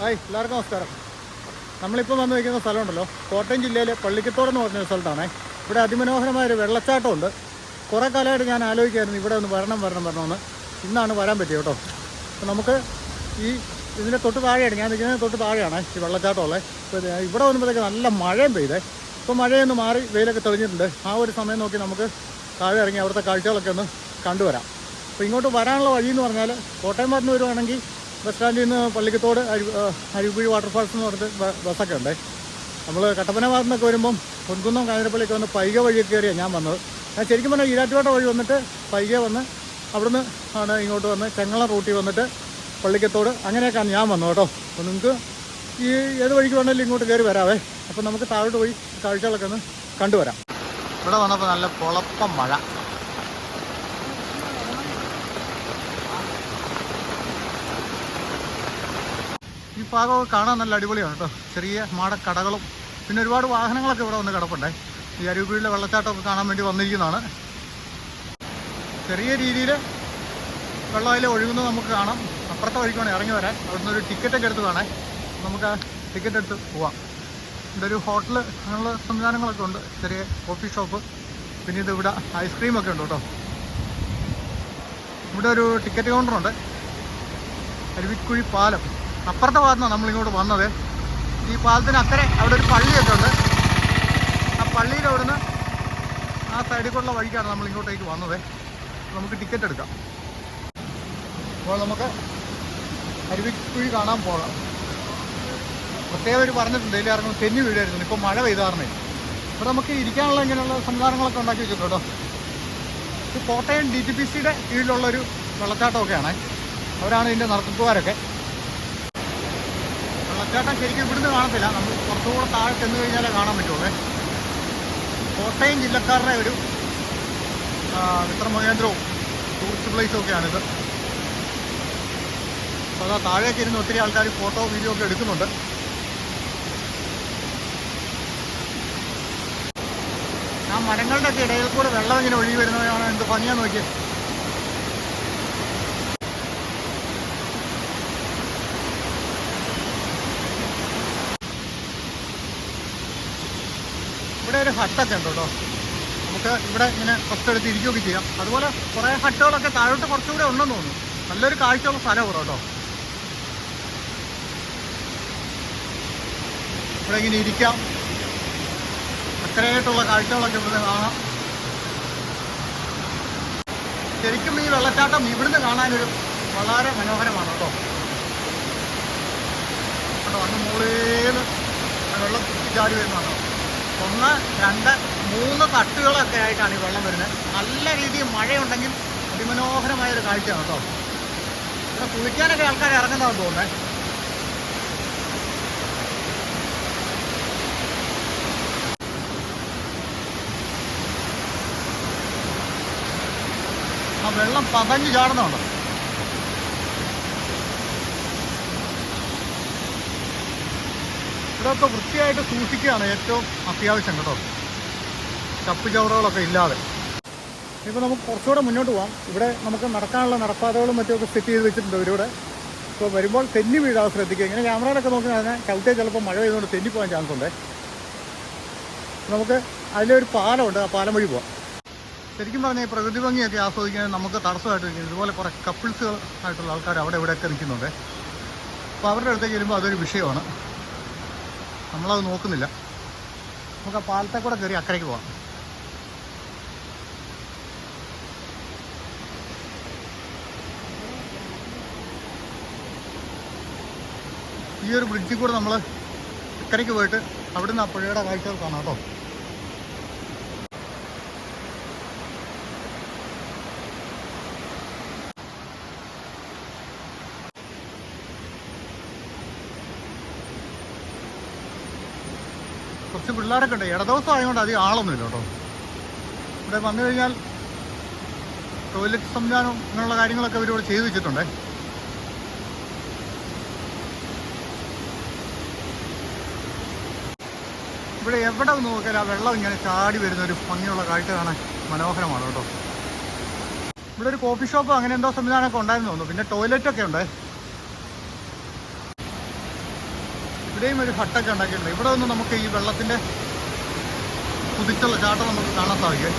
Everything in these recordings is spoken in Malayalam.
ഹായ് എല്ലാവർക്കും നമസ്കാരം. നമ്മളിപ്പോൾ വന്ന് നിൽക്കുന്ന സ്ഥലമുണ്ടല്ലോ. കോട്ടയം ജില്ലയിലെ പള്ളിക്കത്തോട് എന്ന് പറഞ്ഞ സ്ഥലത്താണ്. ഇവിടെ അതിമനോഹരമായ ഒരു വെള്ളച്ചാട്ടമുണ്ട്. കുറേ കാലമായിട്ട് ഞാൻ ആലോചിക്കായിരുന്നു ഇവിടെ ഒന്ന് വരണം വരണം വരണമെന്ന് ഇന്നാണ് വരാൻ പറ്റിയത് കേട്ടോ. അപ്പോൾ നമുക്ക് ഈ ഇതിന്റെ തൊട്ട് താഴെയാണ്. ഞാൻ നിൽക്കുന്നത് തൊട്ട് താഴെയാണ് ഈ വെള്ളച്ചാട്ടമുള്ളത് ഇപ്പോൾ ഇവിടെ വന്നപ്പോഴത്തേക്ക് നല്ല മഴയും പെയ്തേ. ഇപ്പോൾ മഴയൊന്ന് മാറി വെയിലൊക്കെ തെളിഞ്ഞിട്ടുണ്ട്. ആ ഒരു സമയം നോക്കി നമുക്ക് താഴെ ഇറങ്ങി അവിടുത്തെ കാഴ്ചകളൊക്കെ ഒന്ന് കണ്ടുവരാം. അപ്പോൾ ഇങ്ങോട്ട് വരാനുള്ള വഴി എന്ന് പറഞ്ഞാൽ കോട്ടയം പറഞ്ഞു വരുവാണെങ്കിൽ ബസ് സ്റ്റാൻഡിൽ നിന്ന് പള്ളിക്കത്തോട് അരു അരുവിഴി വാട്ടർഫാൾസ് എന്ന് പറഞ്ഞിട്ട് ബസ്സൊക്കെ ഉണ്ട്. നമ്മൾ കട്ടപ്പന ഭാഗത്തു നിന്നൊക്കെ വരുമ്പം പൊൻകുന്നം കാഞ്ഞിരപ്പള്ളിയൊക്കെ വന്ന് പൈക വഴിയൊക്കെ കയറിയാണ് ഞാൻ വന്നത്. ഞാൻ ശരിക്കും പറഞ്ഞാൽ ഈരാറ്റുപേട്ട വഴി വന്നിട്ട് പൈക വന്ന് അവിടുന്ന് ആണ് ഇങ്ങോട്ട് വന്ന് ചെങ്ങള റൂട്ടിൽ വന്നിട്ട് പള്ളിക്കത്തോട് അങ്ങനെയൊക്കെയാണ് ഞാൻ വന്നത് കേട്ടോ. അപ്പോൾ നിങ്ങൾക്ക് ഈ ഏത് വഴിക്ക് വേണമെങ്കിലും ഇങ്ങോട്ട് കയറി വരാവേ. അപ്പോൾ നമുക്ക് താഴോട്ട് പോയി കാഴ്ചകളൊക്കെ ഒന്ന് കണ്ടുവരാം. ഇവിടെ വന്നപ്പോൾ നല്ല കുളപ്പം മഴ. ഭാഗമൊക്കെ കാണാൻ നല്ല അടിപൊളിയാണ് കേട്ടോ. ചെറിയ മാടക്കടകളും പിന്നെ ഒരുപാട് വാഹനങ്ങളൊക്കെ ഇവിടെ വന്ന് കിടപ്പുണ്ടേ. ഈ അരുവിക്കുഴിയിലെ വെള്ളച്ചാട്ടമൊക്കെ കാണാൻ വേണ്ടി വന്നിരിക്കുന്നതാണ്. ചെറിയ രീതിയിൽ വെള്ളം അതിൽ ഒഴുകുന്നത് നമുക്ക് കാണാം. അപ്പുറത്തെ വഴിക്കാണ് ഇറങ്ങി വരാൻ. അവിടുന്ന് ഒരു ടിക്കറ്റൊക്കെ എടുത്ത് വേണേ. നമുക്ക് ആ ടിക്കറ്റ് എടുത്ത് പോവാം. ഇവിടെ ഒരു ഹോട്ടൽ അങ്ങനെയുള്ള സംവിധാനങ്ങളൊക്കെ ഉണ്ട്. ചെറിയ കോഫി ഷോപ്പ് പിന്നെ ഇത് ഇവിടെ ഐസ്ക്രീമൊക്കെ ഉണ്ട് കേട്ടോ. ഇവിടെ ഒരു ടിക്കറ്റ് കൗണ്ടറുണ്ട് അരുവിക്കുഴി പാലം. അപ്പുറത്തെ ഭാഗത്താണ് നമ്മൾ ഇങ്ങോട്ട് വന്നത്. ഈ പാലത്തിന് അക്കരെ അവിടെ ഒരു പള്ളിയൊക്കെ ഉണ്ട്. ആ പള്ളിയുടെ അവിടുന്ന് ആ സൈഡിലേക്കുള്ള വഴിക്കാണ് നമ്മൾ ഇങ്ങോട്ടേക്ക് വന്നത്. നമുക്ക് ടിക്കറ്റ് എടുക്കാം. അപ്പോൾ നമുക്ക് അരുവിക്കുഴി കാണാൻ പോകാം. പ്രത്യേകം ഒരു പറഞ്ഞിട്ടുണ്ട് ഇതിൽ ഇറങ്ങുമ്പോൾ തെന്നി വീഴായിരുന്നു ഇപ്പോൾ മഴ പെയ്താറിനെ ഇവിടെ നമുക്ക് ഇരിക്കാനുള്ള ഇങ്ങനെയുള്ള സംവിധാനങ്ങളൊക്കെ ഉണ്ടാക്കി വെച്ചിട്ടുണ്ട് കേട്ടോ. ഇത് കോട്ടയം ഡി ടി പി സിയുടെ കീഴിലുള്ളൊരു വെള്ളച്ചാട്ടമൊക്കെയാണ്. അവരാണ് ഇതിന്റെ നടത്തിപ്പുകാരൊക്കെ വെള്ളച്ചാട്ടം ശരിക്കും ഇവിടുന്ന് കാണത്തില്ല. നമ്മൾ കുറച്ചുകൂടെ താഴെ ചെന്ന് കഴിഞ്ഞാലേ കാണാൻ പറ്റുള്ളൂ. കോട്ടയം ജില്ലക്കാരുടെ ഒരു ആ, വിക്രമകേന്ദ്രവും ടൂറിസ്റ്റ് പ്ലേസും ഒക്കെയാണിത്. അപ്പോൾ അതാ താഴേക്ക് ഇരുന്ന് ഒത്തിരി ആൾക്കാർ ഫോട്ടോ വീഡിയോ ഒക്കെ എടുക്കുന്നുണ്ട്. ആ മരങ്ങളുടെ ഒക്കെ ഇടയിൽ കൂടെ വെള്ളം ഇങ്ങനെ ഒഴുകി വരുന്നതാണ് എന്ത് ഭംഗിയാന്ന് നോക്കിയേ. ഇവിടെ ഒരു ഹട്ടൊക്കെ ഉണ്ട് കേട്ടോ. നമുക്ക് ഇവിടെ ഇങ്ങനെ ഫസ്റ്റ് എടുത്ത് ഇരിക്കുകയൊക്കെ ചെയ്യാം. അതുപോലെ കുറേ ഹട്ടുകളൊക്കെ താഴോട്ട് കുറച്ചുകൂടെ ഉണ്ടെന്ന് തോന്നുന്നു. നല്ലൊരു കാഴ്ചയുള്ള സ്ഥലമാണ് ഇവിടെ കേട്ടോ. ഇവിടെ ഇങ്ങനെ ഇരിക്കാം. അക്കരയായിട്ടുള്ള കാഴ്ചകളൊക്കെ ഇവിടുന്ന് കാണാം. ശരിക്കും ഈ വെള്ളച്ചാട്ടം ഇവിടുന്ന് കാണാനൊരു വളരെ മനോഹരമാണ് കേട്ടോ. കേട്ടോ അന്ന് മുകളിൽ വെള്ളം ചാടി വരുന്നതാണോ. ഒന്ന് രണ്ട് മൂന്ന് തട്ടുകളൊക്കെ ആയിട്ടാണ് ഈ വെള്ളം വരുന്നത്. നല്ല രീതിയിൽ മഴയുണ്ടെങ്കിൽ അതിമനോഹരമായ ഒരു കാഴ്ചയാണ് കേട്ടോ. ഇവിടെ കുളിക്കാനൊക്കെ ആൾക്കാർ ഇറങ്ങുന്നതാണെന്ന് തോന്നുന്നേ. ആ വെള്ളം പതഞ്ഞ് ചാടുന്നുണ്ടോ ഇതൊക്കെ വൃത്തിയായിട്ട് സൂക്ഷിക്കുകയാണ് ഏറ്റവും അത്യാവശ്യം കേട്ടോ. ചപ്പ് ചവറുകളൊക്കെ ഇല്ലാതെ. ഇപ്പോൾ നമുക്ക് കുറച്ചുകൂടെ മുന്നോട്ട് പോകാം ഇവിടെ നമുക്ക് നടക്കാനുള്ള നടപ്പാതകളും മറ്റുമൊക്കെ സെറ്റ് ചെയ്ത് വെച്ചിട്ടുണ്ട് ഇവരിവിടെ. ഇപ്പോൾ വരുമ്പോൾ തെന്നി വീഴാതെ ശ്രദ്ധിക്കുക. ഇങ്ങനെ ക്യാമറയിലൊക്കെ നോക്കി കഴിഞ്ഞാൽ ചവിട്ടിയാൽ ചിലപ്പോൾ മഴ പെയ്തുകൊണ്ട് തെന്നി പോകാൻ ചാൻസ് ഉണ്ട്. നമുക്ക് അതിലൊരു പാലമുണ്ട്. ആ പാലം വഴി പോവാം. ശരിക്കും പറഞ്ഞാൽ ഈ പ്രകൃതി ഭംഗിയൊക്കെ ആസ്വദിക്കാൻ നമുക്ക് തടസ്സമായിട്ട് നിൽക്കുന്നത് ഇതുപോലെ കുറേ കപ്പിൾസുകൾ ആയിട്ടുള്ള ആൾക്കാർ അവിടെ ഇവിടെയൊക്കെ നിൽക്കുന്നുണ്ട്. അപ്പോൾ അവരുടെ അടുത്തേക്ക് വരുമ്പോൾ അതൊരു വിഷയമാണ്. നമ്മളത് നോക്കുന്നില്ല. നമുക്ക് ആ പാലത്തെ കൂടെ കയറി അക്കരയ്ക്ക് പോകാം. ഈ ഒരു ബ്രിഡ്ജിൽ കൂടെ നമ്മൾ അക്കരയ്ക്ക് പോയിട്ട് അവിടുന്ന് ആ പുഴയുടെ കാഴ്ചകൾ കാണാം കേട്ടോ. കുറച്ച് പിള്ളേരൊക്കെ ഉണ്ട്. ഇടദിവസം ആയതുകൊണ്ട് അധികം ആളൊന്നുമില്ല കേട്ടോ. ഇവിടെ വന്നു കഴിഞ്ഞാൽ ടോയ്ലറ്റ് സംവിധാനം അങ്ങനെയുള്ള കാര്യങ്ങളൊക്കെ അവരിവിടെ ചെയ്തു വെച്ചിട്ടുണ്ട്. ഇവിടെ എവിടെ നോക്കിയാൽ ആ വെള്ളം ഇങ്ങനെ ചാടി വരുന്ന ഒരു ഭംഗിയുള്ള കാഴ്ച കാണാൻ മനോഹരമാണ് കേട്ടോ. ഇവിടെ ഒരു കോഫി ഷോപ്പ് അങ്ങനെ എന്തോ സംവിധാനമൊക്കെ ഉണ്ടായിരുന്നു തോന്നുന്നു. പിന്നെ ടോയ്ലറ്റൊക്കെ ഉണ്ട്. ഇവിടെയും ഒരു ഹട്ടൊക്കെ ഉണ്ടാക്കിയിട്ടുണ്ട്. ഇവിടെ നിന്ന് നമുക്ക് ഈ വെള്ളത്തിന്റെ കുതിച്ചുള്ള ചാട്ടം നമുക്ക് കാണാൻ സാധിക്കും.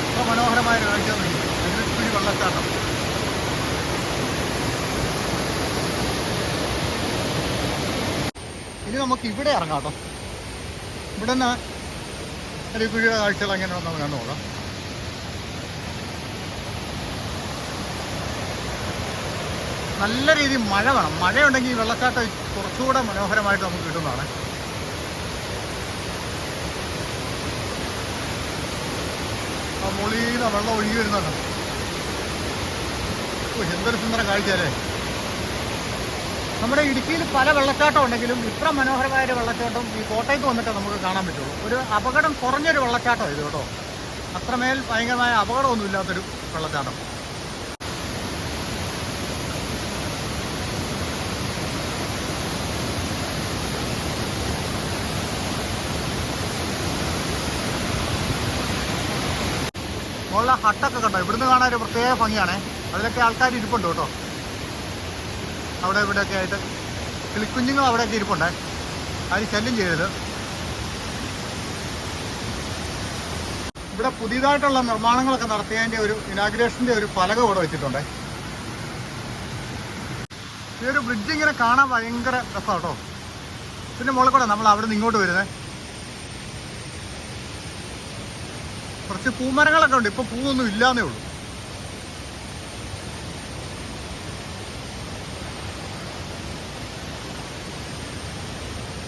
എത്ര മനോഹരമായ ഒരു കാഴ്ച എഴുപത്തിരി വെള്ളച്ചാട്ടം. ഇനി നമുക്ക് ഇവിടെ ഇറങ്ങാം കേട്ടോ. ഇവിടെ നിന്ന് അരുക്കുഴിയുടെ കാഴ്ചകൾ എങ്ങനെയാണെന്ന് നമുക്ക് കണ്ടുപോകാം നല്ല രീതിയിൽ മഴ വേണം. മഴയുണ്ടെങ്കിൽ ഈ വെള്ളച്ചാട്ടം കുറച്ചുകൂടെ മനോഹരമായിട്ട് നമുക്ക് കിട്ടുന്നതാണ്. ആ മുളിയുടെ വെള്ളം ഒഴുകി വരുന്നുണ്ട് എന്തൊരു സുന്ദര കാഴ്ച അല്ലേ? നമ്മുടെ ഇടുക്കിയിൽ പല വെള്ളച്ചാട്ടം ഉണ്ടെങ്കിലും ഇത്ര മനോഹരമായ ഒരു വെള്ളച്ചാട്ടം ഈ കോട്ടയത്ത് വന്നിട്ട് നമുക്ക് കാണാൻ പറ്റുള്ളൂ. ഒരു അപകടം കുറഞ്ഞൊരു വെള്ളച്ചാട്ടം ഇത് കേട്ടോ. അത്രമേൽ ഭയങ്കരമായ അപകടമൊന്നുമില്ലാത്തൊരു വെള്ളച്ചാട്ടം. മുകളിലെ ഹട്ടൊക്കെ കണ്ടോ? ഇവിടുന്ന് കാണാൻ ഒരു പ്രത്യേക ഭംഗിയാണേ. അതിലൊക്കെ ആൾക്കാർ ഇരിപ്പുണ്ട് കേട്ടോ. അവിടെ ഇവിടെയൊക്കെ ആയിട്ട്. കിളിക്കുഞ്ഞുങ്ങൾ അവിടെയൊക്കെ ഇരിപ്പുണ്ടേ. അതിന് ശല്യം ചെയ്തത് ഇവിടെ പുതിയതായിട്ടുള്ള നിർമ്മാണങ്ങളൊക്കെ നടത്തിയതിന്റെ ഒരു ഇനാഗ്രേഷന്റെ ഒരു പലക ഇവിടെ വെച്ചിട്ടുണ്ട്. ഈ ഒരു ബ്രിഡ്ജ് ഇങ്ങനെ കാണാൻ ഭയങ്കര രസമാണ് കേട്ടോ. പിന്നെ മുകളിൽ കൂടെ നമ്മൾ അവിടെ നിന്ന് ഇങ്ങോട്ട് വരുന്നത് കുറച്ച് പൂമരങ്ങളൊക്കെ ഉണ്ട്. ഇപ്പൊ പൂവൊന്നും ഇല്ലാന്നേ ഉള്ളൂ.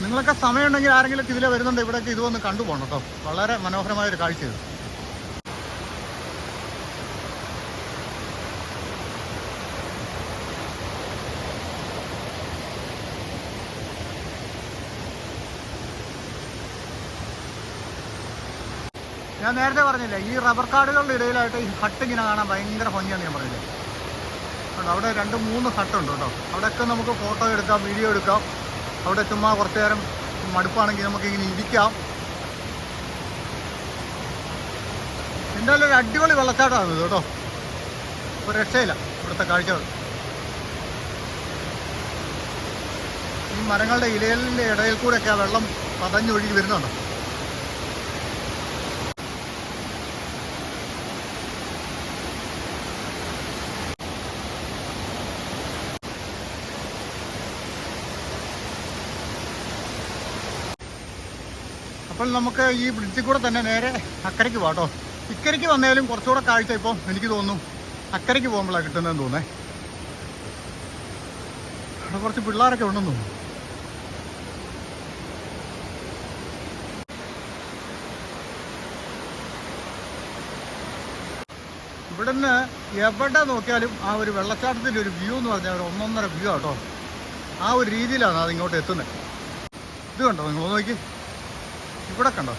നിങ്ങളൊക്കെ സമയമുണ്ടെങ്കിൽ ആരെങ്കിലും ഇതിലെ വരുന്നുണ്ട് ഇവിടെയൊക്കെ ഇത് വന്ന് കണ്ടുപോകണം കേട്ടോ. വളരെ മനോഹരമായ ഒരു കാഴ്ച ഞാൻ നേരത്തെ പറഞ്ഞില്ലേ ഈ റബ്ബർ കാടുകളുടെ ഇടയിലായിട്ട് ഈ ഹട്ട് ഇങ്ങനെ കാണാൻ ഭയങ്കര ഭംഗിയാണ് ഞാൻ പറഞ്ഞില്ലേ? കേട്ടോ അവിടെ രണ്ട് മൂന്ന് ഹട്ട് ഉണ്ട് കേട്ടോ. അവിടെയൊക്കെ നമുക്ക് ഫോട്ടോ എടുക്കാം വീഡിയോ എടുക്കാം. അവിടെ ചുമ്മാ കുറച്ച് നേരം മടുപ്പാണെങ്കിൽ നമുക്ക് ഇങ്ങനെ ഇരിക്കാം. എന്തായാലും ഒരു അടിപൊളി വെള്ളച്ചാട്ടമാണ് ഇത് കേട്ടോ. ഒരു രക്ഷയില്ല ഇവിടുത്തെ കാഴ്ചകൾ ഈ മരങ്ങളുടെ ഇലയിലെ ഇടയിൽ കൂടെയൊക്കെ ആ വെള്ളം പതഞ്ഞൊഴുകി വരുന്നുണ്ടോ. അപ്പോൾ നമുക്ക് ഈ ബ്രിഡ്ജിൽ കൂടെ തന്നെ നേരെ അക്കരയ്ക്ക് പോകാം ഇക്കരയ്ക്ക് വന്നാലും കുറച്ചുകൂടെ കാഴ്ച ഇപ്പോൾ എനിക്ക് തോന്നുന്നു അക്കരയ്ക്ക് പോകുമ്പോഴാണ് കിട്ടുന്നതെന്ന് തോന്നേ അവിടെ കുറച്ച് പിള്ളേരൊക്കെ ഉണ്ടെന്ന് തോന്നുന്നു. ഇവിടുന്ന് എവിടെ നോക്കിയാലും ആ ഒരു വെള്ളച്ചാട്ടത്തിന്റെ ഒരു വ്യൂ എന്ന് പറഞ്ഞാൽ ഒരു ഒന്നൊന്നര വ്യൂ ആട്ടോ ആ ഒരു രീതിയിലാണ് അത് ഇങ്ങോട്ട് എത്തുന്നത്. ഇത് കണ്ടോ നിങ്ങൾ നോക്കി. ഇവിടെ കണ്ടോ?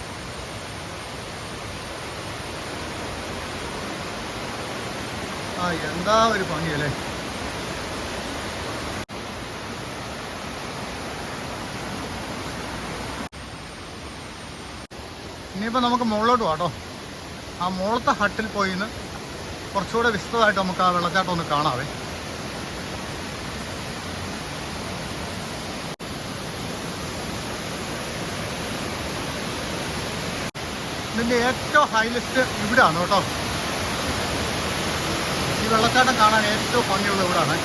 ആ എന്താ ഒരു ഭംഗിയല്ലേ ഇനിയിപ്പോൾ നമുക്ക് മുകളിലോട്ട് പോകാട്ടോ ആ മുകളത്തെ ഹട്ടിൽ പോയിന്ന് കുറച്ചുകൂടെ വിശദമായിട്ട് നമുക്ക് ആ വെള്ളച്ചാട്ടം ഒന്ന് കാണാവേ. ഇതിന്റെ ഏറ്റവും ഹൈലസ്റ്റ് ഇവിടെയാണ് കേട്ടോ. ഈ വെള്ളച്ചാട്ടം കാണാൻ ഏറ്റവും ഭംഗിയുള്ള ഇവിടാണ്.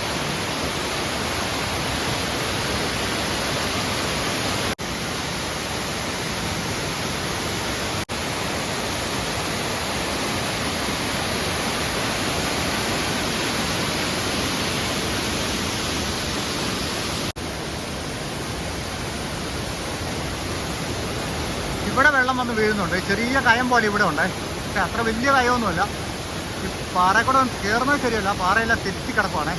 ഇവിടെ വെള്ളം വന്ന് വീഴുന്നുണ്ട്. ചെറിയ കയം പോലെ ഇവിടെ ഉണ്ട്. പക്ഷെ അത്ര വലിയ കയമൊന്നുമല്ല ഈ പാറക്കൂടെ കയറുന്നത് ശരിയല്ല. പാറയെല്ലാം തെറ്റി കിടക്കുവാണേ.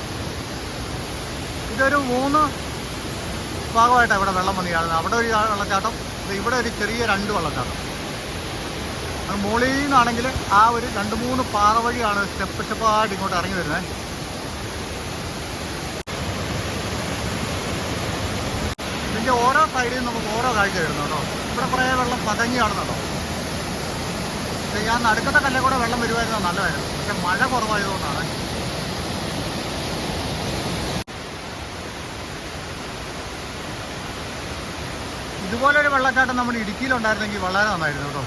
ഇതൊരു മൂന്ന് ഭാഗമായിട്ടാണ് ഇവിടെ വെള്ളം വന്ന് കാണുന്നത് അവിടെ ഒരു വെള്ളച്ചാട്ടം ഇവിടെ ഒരു ചെറിയ രണ്ട് വെള്ളച്ചാട്ടം. മുകളിൽ നിന്നാണെങ്കിൽ ആ ഒരു രണ്ട് മൂന്ന് പാറ വഴിയാണ് സ്റ്റെപ്പ് സ്റ്റെപ്പായിട്ട് ഇങ്ങോട്ട് ഇറങ്ങി വരുന്നത് ഇതിന്റെ ഓരോ സൈഡിൽ നമുക്ക് ഓരോ കാഴ്ച വരുന്നു കേട്ടോ. ഇവിടെ കുറെ വെള്ളം പതഞ്ഞ് കാണുന്നുണ്ടോ ഞാൻ നടുക്കത്തെ കല്ലേ കൂടെ വെള്ളം വരുമായിരുന്നു നല്ലതായിരുന്നു. പക്ഷെ മഴ കുറവായതുകൊണ്ടാണ്. ഇതുപോലൊരു വെള്ളച്ചാട്ടം നമ്മുടെ ഇടുക്കിയിലുണ്ടായിരുന്നെങ്കിൽ വളരെ നന്നായിരുന്നു കേട്ടോ.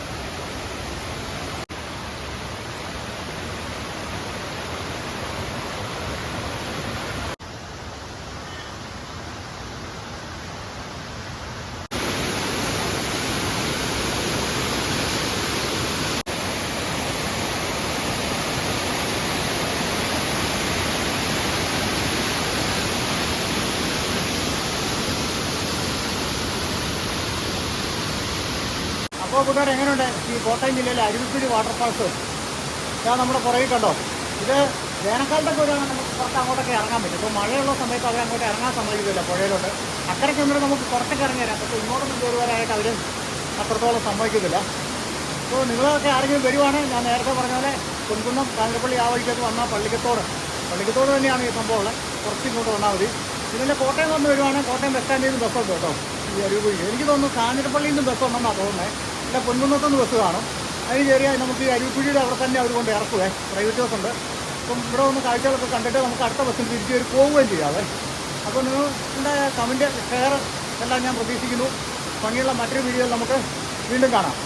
അപ്പോൾ കൂട്ടുകാർ എങ്ങനെയുണ്ട്? ഈ കോട്ടയം ജില്ലയിലെ അരുവിക്കുഴി വാട്ടർഫാൾസ് ഞാൻ നമ്മുടെ പുറകിൽ കണ്ടോ? ഇത് വേനൽക്കാലത്തൊക്കെ വരുവാണെങ്കിൽ നമുക്ക് പുറത്ത് അങ്ങോട്ടൊക്കെ ഇറങ്ങാൻ പറ്റും. ഇപ്പോൾ മഴയുള്ള സമയത്ത് അവർ അങ്ങോട്ട് ഇറങ്ങാൻ സമ്മതിക്കില്ല പുഴയിലോട്ട്. അക്കരയ്ക്ക് വന്നിട്ട് നമുക്ക് പുറത്തൊക്കെ ഇറങ്ങി വരാം. പക്ഷേ ഇങ്ങോട്ടൊന്നും കയറുവാനായിട്ട് അവർ അത്രത്തോളം സമ്മതിക്കത്തില്ല. അപ്പോൾ നിങ്ങളൊക്കെ ആരെങ്കിലും വരുവാണെങ്കിൽ ഞാൻ നേരത്തെ പറഞ്ഞ പോലെ കുൻകുന്നം കാഞ്ഞിരപ്പള്ളി ആ വഴിക്കൊക്കെ വന്നാൽ പള്ളിക്കത്തോട്. പള്ളിക്കത്തോട് തന്നെയാണ് ഈ സംഭവം ഉള്ളത്. കുറച്ച് ഇങ്ങോട്ട് വന്നാൽ മതി. ഇതിന്റെ കോട്ടയം വന്ന് വരുവാണെങ്കിൽ കോട്ടയം ബസ് സ്റ്റാൻഡിൽ നിന്ന് ബസ്സുണ്ട് കേട്ടോ. ഈ അരുവിക്കുഴി. എനിക്ക് തോന്നുന്നു കാഞ്ഞിരപ്പള്ളിയിൽ നിന്ന് ബസ് ഉണ്ടെന്നാണ് തോന്നുന്നത് പിന്നെ പൊൻകുന്നത്തുനിന്ന് ബസ് കാണും. അതിന് കയറിയാൽ നമുക്ക് ഈ അരുവിക്കുഴിയുടെ അവിടെ തന്നെ അവർ കൊണ്ട് ഇറക്കുവേ. പ്രൈവറ്റ് ബസ് ഉണ്ട്. അപ്പം ഇവിടെ ഒന്ന് കാഴ്ചകളൊക്കെ കണ്ടിട്ട് നമുക്ക് അടുത്ത ബസ്സിൽ തിരിച്ച് കയറി പോവുകയും ചെയ്യാവേ അപ്പോൾ നിങ്ങളുടെ കമന്റ് ഷെയർ എല്ലാം ഞാൻ പ്രതീക്ഷിക്കുന്നു. ഭംഗിയുള്ള മറ്റൊരു വീഡിയോയിൽ നമുക്ക് വീണ്ടും കാണാം.